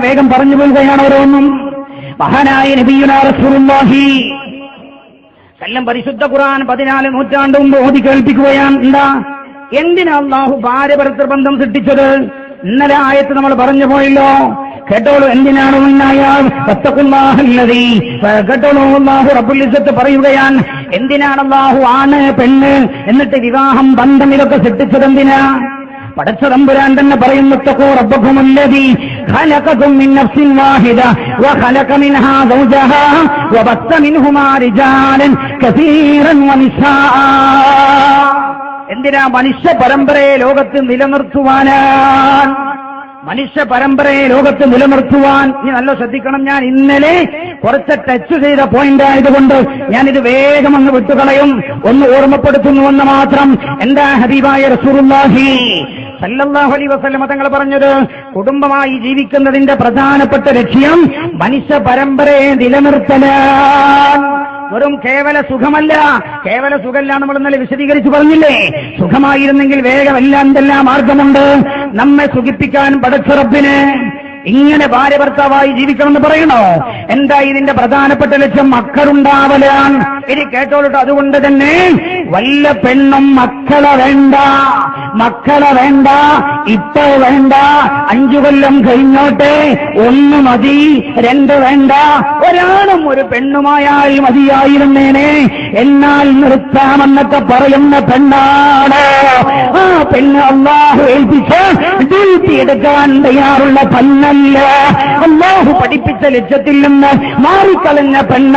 വേഗം പറഞ്ഞു പോവുകയാണ് ഓരോന്നും. മഹാനായ നബിയുനാ റസൂലുള്ളാഹി. കല്ലം പരിശുദ്ധ ഖുറാൻ പതിനാല് നൂറ്റാണ്ട് മുമ്പ് ഓതി കേൾപ്പിക്കുകയാണ്. എന്താ? എന്തിനാ അള്ളാഹു ഭാര്യ ബന്ധം സൃഷ്ടിച്ചത്? ഇന്നലെ ആയത്ത് നമ്മൾ പറഞ്ഞു പോയല്ലോ. കേട്ടോളൂ എന്തിനാണ് ഉണ്ടായാൽ. കേട്ടോളൂ പറയുകയാണ്. എന്തിനാണ് അള്ളാഹു ആണ് പെണ്ണ് എന്നിട്ട് വിവാഹം ബന്ധം ഇതൊക്കെ സൃഷ്ടിച്ചത് എന്തിനാ? പടച്ചതമ്പുരാൻ തന്നെ പറയുന്നു. എന്തിനാ മനുഷ്യ പരമ്പരയെ ലോകത്ത് നിലനിർത്തുവാനാണ് മനുഷ്യ പരമ്പരയെ ലോകത്ത് നിലനിർത്തുവാൻ ഇനി നല്ല ശ്രദ്ധിക്കണം. ഞാൻ ഇന്നലെ കുറച്ച് ടച്ച് ചെയ്ത പോയിന്റ് ആയതുകൊണ്ട് ഞാനിത് വേഗം അങ്ങ് വിട്ടുകളയും. ഒന്ന് ഓർമ്മപ്പെടുത്തുന്നുവെന്ന് മാത്രം. എന്താ ഹബീബായ റസൂറുല്ലാഹി സല്ലല്ലാഹു അലൈഹി വസല്ലമ തങ്ങൾ പറഞ്ഞത് കുടുംബമായി ജീവിക്കുന്നതിന്റെ പ്രധാനപ്പെട്ട ലക്ഷ്യം മനുഷ്യ പരമ്പരയെ നിലനിർത്തലാണ്. വെറും കേവല സുഖമല്ല. കേവല സുഖമല്ല നമ്മൾ ഇന്നലെ വിശദീകരിച്ച് പറഞ്ഞില്ലേ? സുഖമായിരുന്നെങ്കിൽ വേഗമല്ല എന്തെല്ലാം മാർഗമുണ്ട്? നമ്മെ സുഖിപ്പിക്കാൻ പടച്ചുറപ്പിന് ഇങ്ങനെ ഭാര്യ ഭർത്താവായി ജീവിക്കണമെന്ന് പറയണോ? എന്താ ഇതിന്റെ പ്രധാനപ്പെട്ട ലക്ഷ്യം? മക്കളുണ്ടാവലാണ്. ഇനി കേട്ടോളൂട്ടോ അതുകൊണ്ട് തന്നെ വല്ല പെണ്ണും മക്കളെ വേണ്ട മക്കളെ വേണ്ട ഇപ്പൊ വേണ്ട അഞ്ചു കൊല്ലം കഴിഞ്ഞോട്ടെ ഒന്ന് മതി രണ്ട് വേണ്ട. ഒരാളും ഒരു പെണ്ണുമായാൽ മതിയായിരുന്നേനെ. എന്നാൽ നിർത്താമെന്നൊക്കെ പറയുന്ന പെണ്ണാണ്. ആ പെണ്ണ് അള്ളാഹു ഏൽപ്പിച്ച് ഡ്യൂട്ടി എടുക്കാൻ തയ്യാറുള്ള പെണ്ണല്ല അള്ളാഹു പഠിപ്പിച്ച ലജ്ജത്തിൽ നിന്ന് മാറിക്കളഞ്ഞ പെണ്ണ.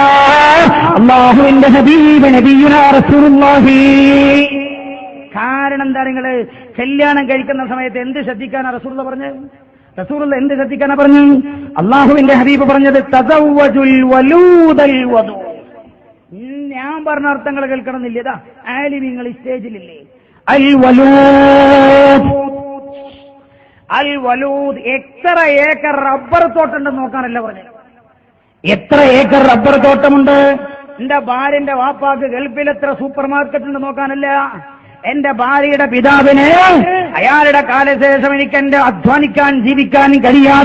അള്ളാഹുവിന്റെ ഹബീബ് നബിയുനാഹി കാരണം എന്താ നിങ്ങൾ? കല്യാണം കഴിക്കുന്ന സമയത്ത് എന്ത് ശ്രദ്ധിക്കാനാ റസൂള്ള പറഞ്ഞത് റസൂലുള്ള എന്ത് ശ്രദ്ധിക്കാനാ പറഞ്ഞു? അള്ളാഹുവിന്റെ ഹബീബ് പറഞ്ഞത് ഞാൻ പറഞ്ഞ അർത്ഥങ്ങൾ കേൾക്കണമെന്നില്ല. ഇതാ ആലിമിങ്ങൾ ഈ സ്റ്റേജിലില്ലേ? അൽ വലൂദ്. അൽ വലൂദ് എത്ര ഏക്കർ റബ്ബർ തോട്ടമുണ്ടെന്ന് നോക്കാനല്ല പറഞ്ഞു. എത്ര ഏക്കർ റബ്ബർ തോട്ടമുണ്ട്? എന്റെ ഭാര്യന്റെ വാപ്പാക്ക് ഗൾഫിൽ എത്ര സൂപ്പർ മാർക്കറ്റ് ഉണ്ട് നോക്കാനല്ല. എന്റെ ഭാര്യയുടെ പിതാവിന് അയാളുടെ കാലശേഷം എനിക്ക് എന്റെ അധ്വാനിക്കാൻ ജീവിക്കാൻ കഴിയാ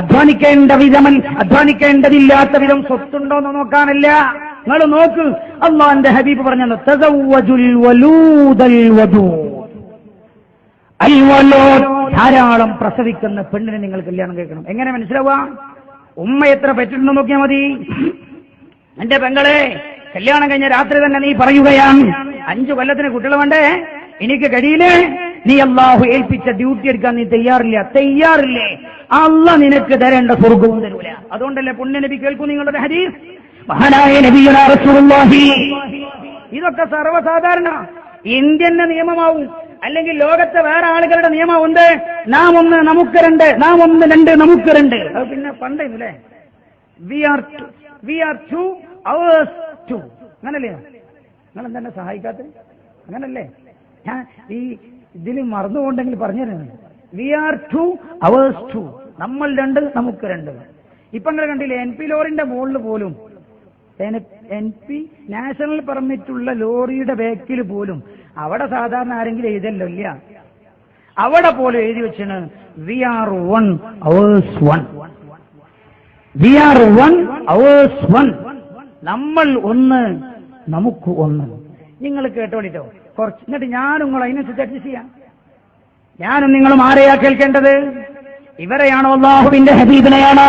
അധ്വാനിക്കേണ്ട വിധമൻ അധ്വാനിക്കേണ്ടതില്ലാത്ത വിധം സ്വത്തുണ്ടോ എന്ന് നോക്കാനല്ല. നിങ്ങൾ നോക്ക് അള്ളാന്റെ ഹബീബ് പറഞ്ഞു തസവ്വജുൽ വലൂദൽ അൽവലോ ധാരാളം പ്രസവിക്കുന്ന പെണ്ണിനെ നിങ്ങൾ കല്യാണം കേൾക്കണം എങ്ങനെ മനസ്സിലാവുക? ഉമ്മ എത്ര പെറ്റിട്ടുണ്ടോ നോക്കിയാൽ മതി. എന്റെ പെങ്ങളെ കല്യാണം കഴിഞ്ഞ രാത്രി തന്നെ നീ പറയുകയാണ്. അഞ്ചു കൊല്ലത്തിന് കുട്ടികൾ വേണ്ടേ? എനിക്ക് കഴിയില്ലേ? നീ അള്ളാഹു ഏൽപ്പിച്ച ഡ്യൂട്ടി എടുക്കാൻ നീ തയ്യാറില്ല. തയ്യാറില്ലേ? അല്ല നിനക്ക് തരേണ്ട സ്വർഗവും തരൂല. അതുകൊണ്ടല്ലേ പുണ്യ നബി കേൾക്കൂ നിങ്ങളുടെ ഹരീസ് മഹാനായ നബിയുടെ ഇതൊക്കെ സർവസാധാരണ. ഇന്ത്യന്റെ നിയമമാവും. അല്ലെങ്കിൽ ലോകത്തെ വേറെ ആളുകളുടെ നിയമം ഉണ്ട് നാം ഒന്ന് നമുക്ക് രണ്ട് നാം ഒന്ന് രണ്ട് നമുക്ക് രണ്ട്. പിന്നെ പണ്ടേ we are two we are two ours two അങ്ങനല്ലേ? നിങ്ങൾ സഹായിക്കാത്ത അങ്ങനല്ലേ? ഞാൻ ഈ ഇതിൽ മറന്നുകൊണ്ടെങ്കിൽ പറഞ്ഞു തരുന്നത് we are two ours two നമ്മൾ രണ്ട് നമുക്ക് രണ്ട്. ഇപ്പൊ നിങ്ങൾ കണ്ടില്ലേ എൻ പി ലോറിന്റെ മുകളിൽ പോലും എൻ പി നാഷണൽ പെർമിറ്റ് ഉള്ള ലോറിയുടെ ബാക്കിൽ പോലും അവിടെ സാധാരണ ആരെങ്കിലും എഴുതല്ലോ ഇല്ല? അവിടെ പോലെ എഴുതി വെച്ചാണ് we are one ours one we are one ours one നമ്മൾ ഒന്ന് നമുക്ക് ഒന്ന്. നിങ്ങൾ കേട്ടോളിട്ടോ കുറച്ച് എന്നിട്ട് ഞാൻ നിങ്ങൾ അതിനനുസരിച്ച് അഡ്ജസ്റ്റ് ചെയ്യാം. ഞാനും നിങ്ങളും ആരെയാ കേൾക്കേണ്ടത്? ഇവരെയാണോ അള്ളാഹുവിന്റെ ഹബീബിനെയാണോ?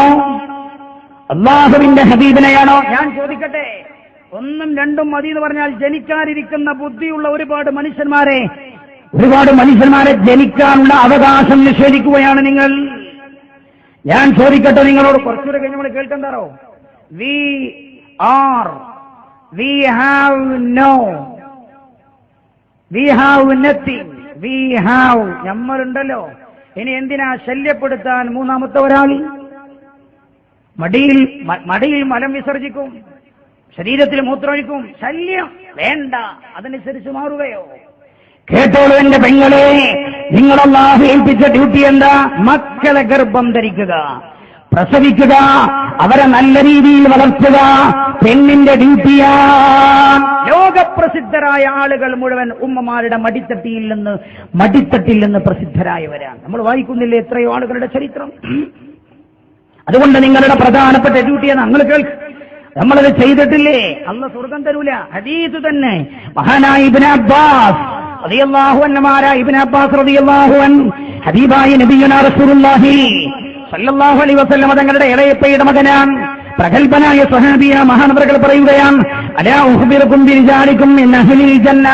അള്ളാഹുവിന്റെ ഹബീബിനെയാണോ? ഞാൻ ചോദിക്കട്ടെ. ഒന്നും രണ്ടും മതി എന്ന് പറഞ്ഞാൽ ജനിക്കാനിരിക്കുന്ന ബുദ്ധിയുള്ള ഒരുപാട് മനുഷ്യന്മാരെ ഒരുപാട് മനുഷ്യന്മാരെ ജനിക്കാനുള്ള അവകാശം നിഷേധിക്കുകയാണ് നിങ്ങൾ. ഞാൻ ചോദിക്കട്ടെ നിങ്ങളോട് കുറച്ചുകൂടെ കഴിഞ്ഞ് നമ്മൾ കേൾക്കണ്ടാറോ we are we have no we have nothing we have നമ്മളുണ്ടല്ലോ ഇനി എന്തിനാ ശല്യപ്പെടുത്താൻ മൂന്നാമത്തെ ഒരാൾ? മടിയിൽ മടിയിൽ മലം വിസർജിക്കും. ശരീരത്തിൽ മൂത്രമൊഴിക്കും. ശല്യം വേണ്ട. അതനുസരിച്ച് മാറുകയോ. കേട്ടോളൂ എന്റെ പെങ്ങളെ. നിങ്ങളല്ലാഹ് ഏൽപ്പിച്ച ഡ്യൂട്ടി എന്താ? മക്കളെ ഗർഭം ധരിക്കുക. പ്രസവിക്കുക. അവരെ നല്ല രീതിയിൽ വളർത്തുക. പെണ്ണിന്റെ ഡ്യൂട്ടിയാ ലോകപ്രസിദ്ധരായ ആളുകൾ മുഴുവൻ ഉമ്മമാരുടെ മടിത്തട്ടിയിൽ നിന്ന് മടിത്തട്ടിൽ നിന്ന് പ്രസിദ്ധരായവരാണ്. നമ്മൾ വായിക്കുന്നില്ലേ എത്രയോ ആളുകളുടെ ചരിത്രം? അതുകൊണ്ട് നിങ്ങളുടെ പ്രധാനപ്പെട്ട ഡ്യൂട്ടിയാണ് നിങ്ങൾ കേൾക്ക്. നമ്മളത് ചെയ്തിട്ടില്ലേ? അല്ല സ്വർഗം തരൂല. ഹദീസ് തന്നെ. മഹാനായ ഇബിൻ അബ്ബാസ് റളിയല്ലാഹു അൻഹുമാരായ ഇബ്നു അബ്ബാസ് റളിയല്ലാഹു അൻ ഹബീബായ നബിയുനാ റസൂലുള്ളാഹി സല്ലല്ലാഹു അലൈഹി വസല്ലം തങ്ങളുടെ ഇളയപ്പയുടെ മകനാണ്. പ്രഗത്ഭനായ സ്വഹാബിയ മഹാനവറുകൾ പറയുകയാണ് അലാ ഉഖ്ബിറുക്കും ബിരിജാലിക്കും അഹ്ലിൽ ജന്ന.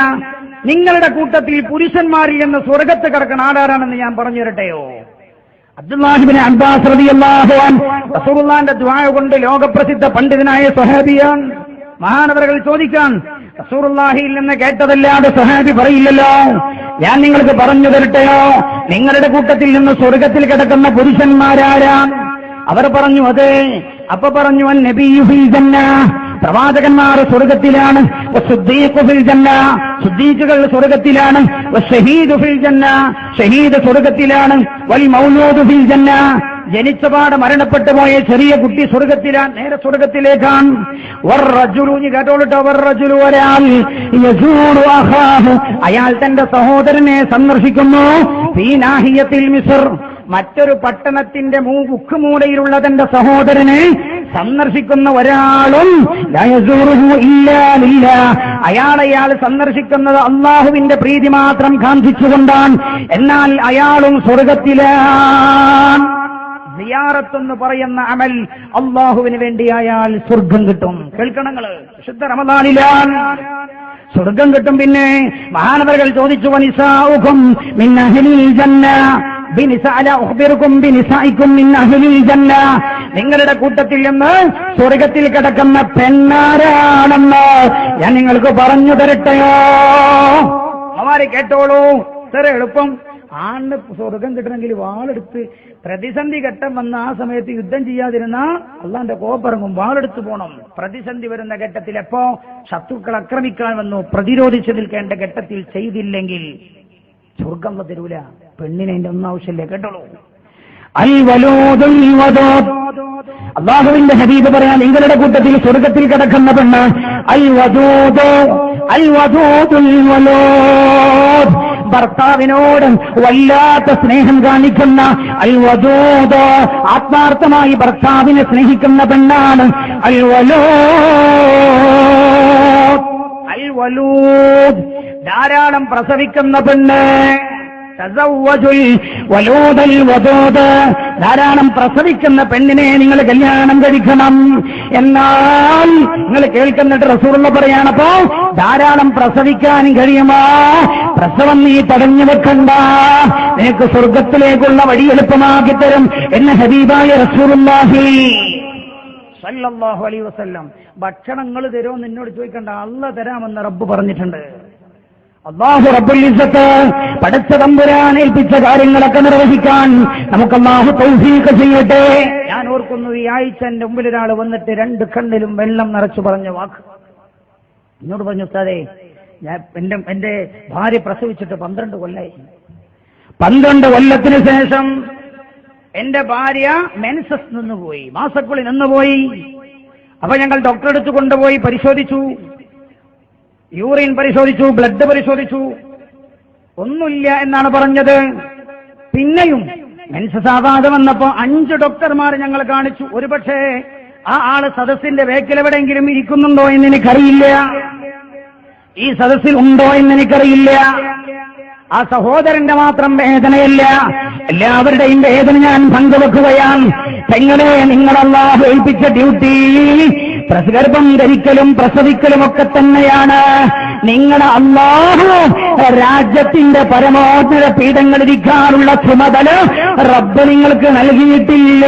നിങ്ങളുടെ കൂട്ടത്തിൽ പുരുഷന്മാരിൽ നിന്ന് സ്വർഗത്ത് കിടക്കുന്ന ആടാരാണെന്ന് ഞാൻ പറഞ്ഞു തരട്ടെയോ അബ്ദുല്ലാഹിബിൻ അബ്ബാസ് കൊണ്ട് ലോകപ്രസിദ്ധ പണ്ഡിതനായ സഹാബിയാൻ മഹാനവരകൾ ചോദിക്കാൻ റസൂറുല്ലാഹിയിൽ നിന്ന് കേട്ടതല്ലാതെ സഹാബി പറയില്ലല്ലോ. ഞാൻ നിങ്ങൾക്ക് പറഞ്ഞു തരട്ടെയോ? നിങ്ങളുടെ കൂട്ടത്തിൽ നിന്ന് സ്വർഗത്തിൽ കിടക്കുന്ന പുരുഷന്മാരാരാ അവർ പറഞ്ഞു അതെ. അപ്പൊ പറഞ്ഞു നബിയു ജന്ന. പ്രവാചകന്മാർ സ്വർഗത്തിലാണ്. സുദ്ദീഖുകൾ സ്വർഗത്തിലാണ്. ഷഹീദ് സ്വർഗത്തിലാണ്. വൽ മൗലൂദു ഫിൽ ജന്ന. ജനിച്ചപാട് മരണപ്പെട്ടു പോയ ചെറിയ കുട്ടി സ്വർഗത്തിലാണ് നേരെ സ്വർഗത്തിലേക്കാണ്. അയാൾ തന്റെ സഹോദരനെ സന്ദർശിക്കുന്നു. മറ്റൊരു പട്ടണത്തിന്റെ മൂ ഉക്കുമൂലയിലുള്ള തന്റെ സഹോദരനെ സന്ദർശിക്കുന്ന ഒരാളും അയാൾ അയാൾ സന്ദർശിക്കുന്നത് അള്ളാഹുവിന്റെ പ്രീതി മാത്രം കാന്തിച്ചുകൊണ്ടാണ്. എന്നാൽ അയാളും സ്വർഗത്തിലാണ്. സിയാറത്തെന്ന് പറയുന്ന അമൽ അള്ളാഹുവിന് വേണ്ടിയായാൽ സ്വർഗം കിട്ടും. കേൾക്കണം ശുദ്ധ വിശുദ്ധ റമദാനിലാണ്. സ്വർഗം കിട്ടും പിന്നെ മഹാനവരകൾ ചോദിച്ചു വനിസാഹും നിങ്ങളുടെ കൂട്ടത്തിൽ നിന്ന് സ്വർഗത്തിൽ കിടക്കുന്ന പെണ്ണാരാണെന്ന് ഞാൻ നിങ്ങൾക്ക് പറഞ്ഞു തരട്ടെയോ? അവർ കേട്ടോളൂ. ഇത്ര എളുപ്പം. ആണ് സ്വർഗം കിട്ടണമെങ്കിൽ വാളെടുത്ത് പ്രതിസന്ധി ഘട്ടം വന്ന ആ സമയത്ത് യുദ്ധം ചെയ്യാതിരുന്ന അള്ളാന്റെ കോപ്പിറങ്ങും വാളെടുത്ത് പോണം. പ്രതിസന്ധി വരുന്ന ഘട്ടത്തിൽ എപ്പോ ശത്രുക്കൾ ആക്രമിക്കാൻ വന്നു പ്രതിരോധിച്ചു നിൽക്കേണ്ട ഘട്ടത്തിൽ ചെയ്തില്ലെങ്കിൽ സ്വർഗം തരൂല. പെണ്ണിനെ അതിന്റെ ഒന്നും ആവശ്യമില്ല കേട്ടോളൂ. അള്ളാഹുവിന്റെ ഹബീബ് പറയാൻ നിങ്ങളുടെ കൂട്ടത്തിൽ സ്വർഗത്തിൽ കിടക്കുന്ന പെണ്ണ് അൽ വധൂതോ വദൂദുൽ വലൂദ്. ഭർത്താവിനോട് വല്ലാത്ത സ്നേഹം കാണിക്കുന്ന അൽ വധൂതോ ആത്മാർത്ഥമായി ഭർത്താവിനെ സ്നേഹിക്കുന്ന പെണ്ണാണ് അൽ വലോ അൽ വലൂദ് ധാരാളം പ്രസവിക്കുന്ന പെണ്ണ്. ധാരാളം പ്രസവിക്കുന്ന പെണ്ണിനെ നിങ്ങൾ കല്യാണം കഴിക്കണം. എന്നാൽ നിങ്ങൾ കേൾക്കുന്നിട്ട് റസൂറുള്ള പറയാണപ്പോ ധാരാളം പ്രസവിക്കാനും കഴിയുമോ. പ്രസവം നീ തടഞ്ഞു വെക്കണ്ട. നിനക്ക് സ്വർഗത്തിലേക്കുള്ള വഴി എളുപ്പമാക്കി തരും. എന്ന ഹബീബായ റസൂറുല്ലാഹി അലൈഹി വസല്ലം ഭക്ഷണങ്ങൾ തരുമോ നിന്നോട് ചോദിക്കണ്ട. അല്ല തരാമെന്ന് റബ്ബ് പറഞ്ഞിട്ടുണ്ട്. അള്ളാഹു റബ്ബുൽ ഇസ്സത്ത് പടച്ച തമ്പുരാൻ ഏൽപ്പിച്ച കാര്യങ്ങളൊക്കെ നിർവഹിക്കാൻ നമുക്ക് അള്ളാഹു തൗഫീഖ് ചെയ്യട്ടെ. ഞാൻ ഓർക്കുന്നു ഈ ആഴ്ച എന്റെ മുമ്പിൽ ഒരാൾ വന്നിട്ട് രണ്ട് കണ്ണിലും വെള്ളം നിറച്ചു പറഞ്ഞ വാക്ക്. എന്നോട് പറഞ്ഞു ഉസ്താദേ ഞാൻ എന്റെ എന്റെ ഭാര്യ പ്രസവിച്ചിട്ട് പന്ത്രണ്ട് കൊല്ലായി. പന്ത്രണ്ട് കൊല്ലത്തിന് ശേഷം എന്റെ ഭാര്യ മെൻസസ് നിന്നുപോയി മാസക്കുള്ളിൽ നിന്നുപോയി. അപ്പൊ ഞങ്ങൾ ഡോക്ടറെ അടുത്ത് കൊണ്ടുപോയി പരിശോധിച്ചു. യൂറിൻ പരിശോധിച്ചു ബ്ലഡ് പരിശോധിച്ചു. ഒന്നുമില്ല എന്നാണ് പറഞ്ഞത്. പിന്നെയും മെൻസസ് ആവാതെ വന്നപ്പോ അഞ്ച് ഡോക്ടർമാർ ഞങ്ങൾ കാണിച്ചു. ഒരുപക്ഷേ ആ ആൾ സദസ്സിന്റെ വേക്കിൽ എവിടെയെങ്കിലും ഇരിക്കുന്നുണ്ടോ എന്ന് എനിക്കറിയില്ല ഈ സദസ്സിൽ ഉണ്ടോ എന്ന് എനിക്കറിയില്ല ആ സഹോദരന്റെ മാത്രം വേദനയല്ല. എല്ലാവരുടെയും വേദന ഞാൻ പങ്കുവെക്കുകയാണ്. പെങ്ങളെ നിങ്ങളല്ലാഹു ഏൽപ്പിച്ച ഡ്യൂട്ടി പ്രസഗർഭം ധരിക്കലും പ്രസവിക്കലും ഒക്കെ തന്നെയാണ്. നിങ്ങളുടെ അള്ളാഹു രാജ്യത്തിന്റെ പരമോന്നത പീഠങ്ങളിരിക്കാനുള്ള ചുമതല റബ്ബ് നിങ്ങൾക്ക് നൽകിയിട്ടില്ല.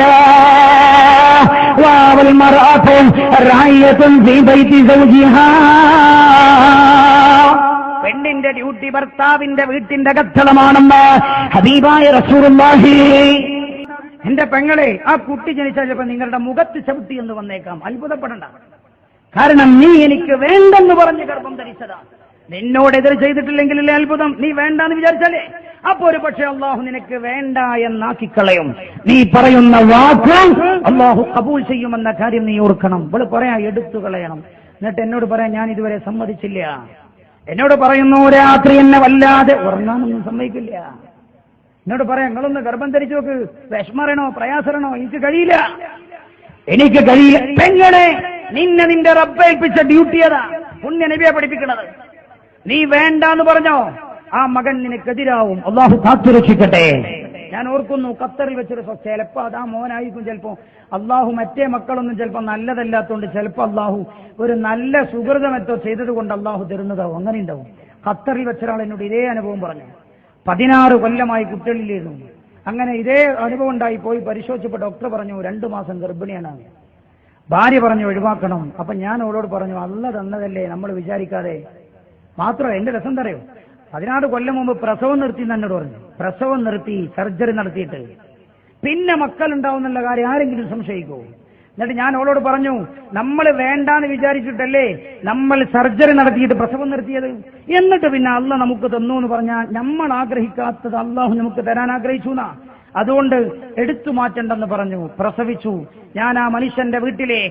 പെണ്ണിന്റെ ഡ്യൂട്ടി ഭർത്താവിന്റെ വീട്ടിന്റെ കത്തളമാണെന്ന് ഹബീബായ റസൂറുല്ലാഹി എന്റെ പെങ്ങളെ ആ കുട്ടി ജനിച്ചാൽ ചിലപ്പോ നിങ്ങളുടെ മുഖത്ത് ചവിട്ടി എന്ന് വന്നേക്കാം. അത്ഭുതപ്പെടണ്ട. കാരണം നീ എനിക്ക് വേണ്ടെന്ന് പറഞ്ഞ് ഗർഭം ധരിച്ചതാ. നിന്നോട് എതിർ ചെയ്തിട്ടില്ലെങ്കിലല്ലേ അത്ഭുതം? നീ വേണ്ടെന്ന് വിചാരിച്ചാലേ? അപ്പൊ ഒരു പക്ഷെ അള്ളാഹു നിനക്ക് വേണ്ട എന്നാക്കിക്കളയും. നീ പറയുന്ന വാക്ക് അള്ളാഹു കബൂൽ ചെയ്യുമെന്ന കാര്യം നീ ഓർക്കണം. ഇവൾ പറയാ എടുത്തു കളയണം. എന്നിട്ട് എന്നോട് പറയാൻ ഞാൻ ഇതുവരെ സമ്മതിച്ചില്ല. എന്നോട് പറയുന്നു രാത്രി എന്നെ വല്ലാതെ ഉറങ്ങാനൊന്നും സമ്മതിക്കില്ല. എന്നോട് പറയാം നിങ്ങളൊന്ന് ഗർഭം ധരിച്ചു നോക്ക്. വിഷമറണോ പ്രയാസരണോ എനിക്ക് കഴിയില്ല. എനിക്ക് കഴിയില്ല. പെങ്ങളെ നിന്നെ നിന്റെ റബ്ബേൽപ്പിച്ച ഡ്യൂട്ടി അതാ പുണ്യ നബിയെ പഠിപ്പിക്കണത്. നീ വേണ്ടാന്ന് പറഞ്ഞോ? ആ മകൻ നിനക്കെതിരാവും. അള്ളാഹു കാത്തുരക്ഷിക്കട്ടെ ഞാൻ ഓർക്കുന്നു ഖത്തറിൽ വെച്ചൊരു ചിലപ്പോ അതാ മോനായിരിക്കും ചിലപ്പോ. അള്ളാഹു മറ്റേ മക്കളൊന്നും ചിലപ്പോ നല്ലതല്ലാത്തതുകൊണ്ട് ചിലപ്പോ അള്ളാഹു ഒരു നല്ല സുഹൃതമെത്തോ ചെയ്തത് കൊണ്ട് അള്ളാഹു തരുന്നതാവും. അങ്ങനെ ഉണ്ടാവും. ഖത്തറിൽ വെച്ചൊരാൾ എന്നോട് ഇതേ അനുഭവം പറഞ്ഞു. പതിനാറ് കൊല്ലമായി കുട്ടികളിലിരുന്നു അങ്ങനെ ഇതേ അനുഭവം ഉണ്ടായി പോയി പരിശോധിച്ചപ്പോൾ ഡോക്ടർ പറഞ്ഞു രണ്ടു മാസം ഗർഭിണിയാണ് ഭാര്യ പറഞ്ഞു ഒഴിവാക്കണം. അപ്പൊ ഞാൻ അവളോട് പറഞ്ഞു അല്ല തന്നതല്ലേ നമ്മൾ വിചാരിക്കാതെ? മാത്രമല്ല എന്റെ രസം തറയോ പതിനാറ് കൊല്ലം മുമ്പ് പ്രസവം നിർത്തി എന്ന് എന്നോട് പറഞ്ഞു. പ്രസവം നിർത്തി സർജറി നടത്തിയിട്ട്. പിന്നെ മക്കൾ ഉണ്ടാവുന്നുള്ള കാര്യം ആരെങ്കിലും സംശയിക്കൂ എന്നിട്ട് ഞാൻ അവളോട് പറഞ്ഞു നമ്മൾ വേണ്ടാന്ന് വിചാരിച്ചിട്ടല്ലേ നമ്മൾ സർജറി നടത്തിയിട്ട് പ്രസവം നിർത്തിയത്? എന്നിട്ട് പിന്നെ അല്ല നമുക്ക് തന്നു എന്ന് പറഞ്ഞാൽ നമ്മൾ ആഗ്രഹിക്കാത്തത് അള്ളാഹു നമുക്ക് തരാൻ ആഗ്രഹിച്ചു എന്നാ അതുകൊണ്ട് എടുത്തു മാറ്റണ്ടെന്ന് പറഞ്ഞു പ്രസവിച്ചു. ഞാൻ ആ മനുഷ്യന്റെ വീട്ടിലെ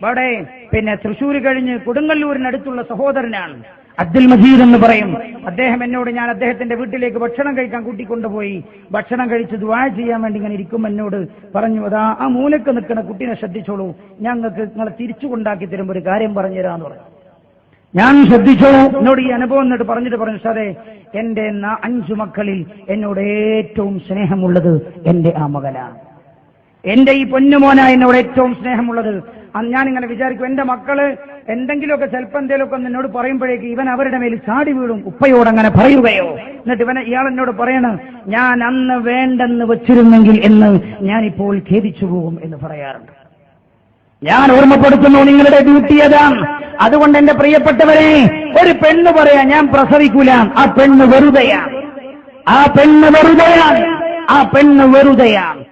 ഇവിടെ പിന്നെ തൃശ്ശൂർ കഴിഞ്ഞ് കൊടുങ്ങല്ലൂരിനടുത്തുള്ള സഹോദരനാണ്. അബ്ദുൽ മജീദ് എന്ന് പറയും. അദ്ദേഹം എന്നോട് ഞാൻ അദ്ദേഹത്തിന്റെ വീട്ടിലേക്ക് ഭക്ഷണം കഴിക്കാൻ കൂട്ടിക്കൊണ്ടുപോയി. ഭക്ഷണം കഴിച്ച് ദുവാ ചെയ്യാൻ വേണ്ടി ഇങ്ങനെ ഇരിക്കും എന്നോട് പറഞ്ഞു അതാ ആ മൂലക്ക് നിൽക്കുന്ന കുട്ടീനെ ശ്രദ്ധിച്ചോളൂ. ഞങ്ങൾക്ക് നിങ്ങളെ തിരിച്ചു കൊണ്ടാക്കി തരുമ്പോൾ ഒരു കാര്യം പറഞ്ഞു തരാന്ന് പറഞ്ഞു ഞാൻ ശ്രദ്ധിച്ചോളൂ. എന്നോട് ഈ അനുഭവം എന്നിട്ട് പറഞ്ഞിട്ട് പറഞ്ഞു സാറേ എന്റെ അഞ്ചു മക്കളിൽ എന്നോട് ഏറ്റവും സ്നേഹമുള്ളത് എന്റെ ആ മകനാണ്. എന്റെ ഈ പൊന്നുമോന എന്നോട് ഏറ്റവും സ്നേഹമുള്ളത്. അന്ന് ഇങ്ങനെ വിചാരിക്കും എന്റെ മക്കൾ എന്തെങ്കിലുമൊക്കെ ചിലപ്പോൾ എന്തെങ്കിലുമൊക്കെ എന്നോട് പറയുമ്പോഴേക്ക് ഇവൻ അവരുടെ മേൽ ചാടി വീഴും ഉപ്പയോട് അങ്ങനെ പറയുകയോ. എന്നിട്ട് ഇവനെ ഇയാൾ എന്നോട് പറയണം ഞാൻ അന്ന് വേണ്ടെന്ന് വെച്ചിരുന്നെങ്കിൽ എന്ന് ഞാനിപ്പോൾ ഖേദിച്ചു പോകും എന്ന് പറയാറുണ്ട്. ഞാൻ ഓർമ്മപ്പെടുത്തുന്നു നിങ്ങളുടെ ഡ്യൂട്ടി അതാണ്. അതുകൊണ്ട് എന്റെ പ്രിയപ്പെട്ടവരെ ഒരു പെണ്ണ് പറയാ ഞാൻ പ്രസവിക്കൂല ആ പെണ്ണ് വെറുതെയാണ്. ആ പെണ്ണ് വെറുതെയാണ്. ആ പെണ്ണ് വെറുതെയാണ്.